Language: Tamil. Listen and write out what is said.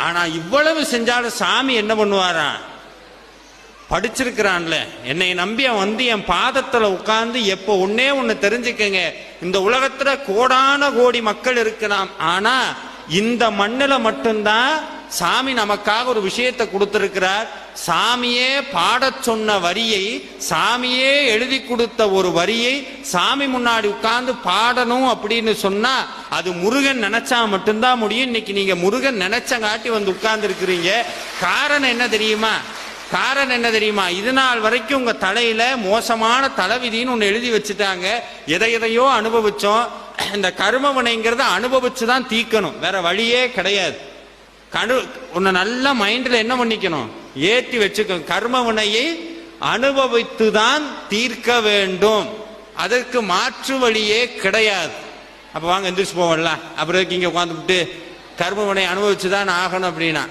ஆனா இவ்வளவு செஞ்சாலும் சாமி என்ன பண்ணுவாரா? படிச்சிருக்கிறான்ல. என்னை நம்பி அவன் வந்து என் பாதத்துல உட்கார்ந்து எப்போ ஒன்னே ஒன்னு தெரிஞ்சுக்கங்க. இந்த உலகத்துல கோடான கோடி மக்கள் இருக்கலாம் ஆனா இந்த மண்ணில் மட்டும்தான் சாமி நமக்காக ஒரு விஷயத்தை கொடுத்திருக்கிறார். சாமியே பாடச் சொன்ன வரியை சாமியே எழுதி கொடுத்த ஒரு வரியை சாமி முன்னாடி உட்கார்ந்து பாடணும் அப்படின்னு சொன்னா அது முருகன் நினைச்சா மட்டும்தான் முடியும். இன்னைக்கு நீங்க முருகன் நினைச்சங்காட்டி வந்து உட்கார்ந்து இருக்கிறீங்க காரணம் என்ன தெரியுமா? காரணம் என்ன தெரியுமா? இது நாள் வரைக்கும் உங்க தலையில மோசமான தலைவிதின்னு ஒன்று எழுதி வச்சுட்டாங்க. எதை எதையோ அனுபவிச்சோம். இந்த கர்மவினைங்கிறத அனுபவிச்சு தான் தீக்கணும் வேற வழியே கிடையாது. கணு உன்னை நல்ல மைண்டில் என்ன பண்ணிக்கணும்? ஏற்றி வச்சுக்கணும் கர்மவினையை அனுபவித்து தான் தீர்க்க வேண்டும். அதற்கு மாற்று வழியே கிடையாது. அப்போ வாங்க எந்திரிச்சு போவோம்ல? அப்புறம் இங்கே உட்காந்துட்டு கர்மவினை அனுபவிச்சு தான் ஆகணும் அப்படின்னா.